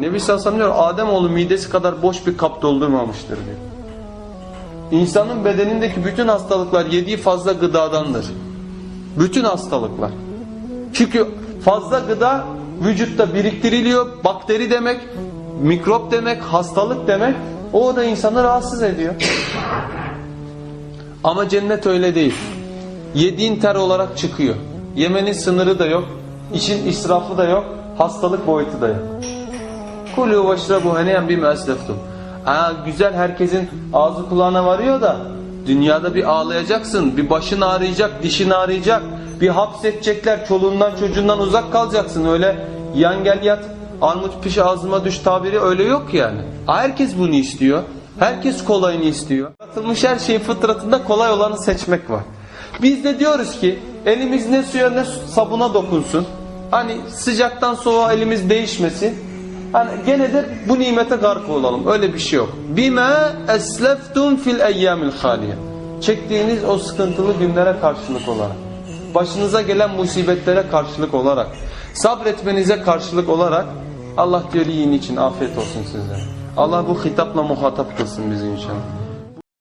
Nebi sellem diyor Ademoğlu midesi kadar boş bir kap doldurmamıştır diyor. İnsanın bedenindeki bütün hastalıklar yediği fazla gıdadandır. Bütün hastalıklar. Çünkü fazla gıda vücutta biriktiriliyor. Bakteri demek, mikrop demek, hastalık demek. O da insanı rahatsız ediyor. Ama cennet öyle değil. Yediğin ter olarak çıkıyor. Yemenin sınırı da yok. İşin israfı da yok. Hastalık boyutu da yok. Kulu veşrebu heneyen bime esleftum. Aa, güzel herkesin ağzı kulağına varıyor da dünyada bir ağlayacaksın, bir başın ağrıyacak, dişin ağrıyacak, bir hapsedecekler, çoluğundan çocuğundan uzak kalacaksın. Öyle yan gel yat, armut piş ağzıma düş tabiri öyle yok yani. Herkes bunu istiyor. Herkes kolayını istiyor. Yaratılmış her şeyin fıtratında kolay olanı seçmek var. Biz de diyoruz ki elimiz ne suya ne sabuna dokunsun. Hani sıcaktan soğuğa elimiz değişmesin. Hani gene de bu nimete gark olalım. Öyle bir şey yok. Bime esleftum fil eyyamil haliye. Çektiğiniz o sıkıntılı günlere karşılık olarak. Başınıza gelen musibetlere karşılık olarak. Sabretmenize karşılık olarak Allah diyor yiyin için afiyet olsun size. Allah bu hitapla muhatap kılsın bizi inşallah.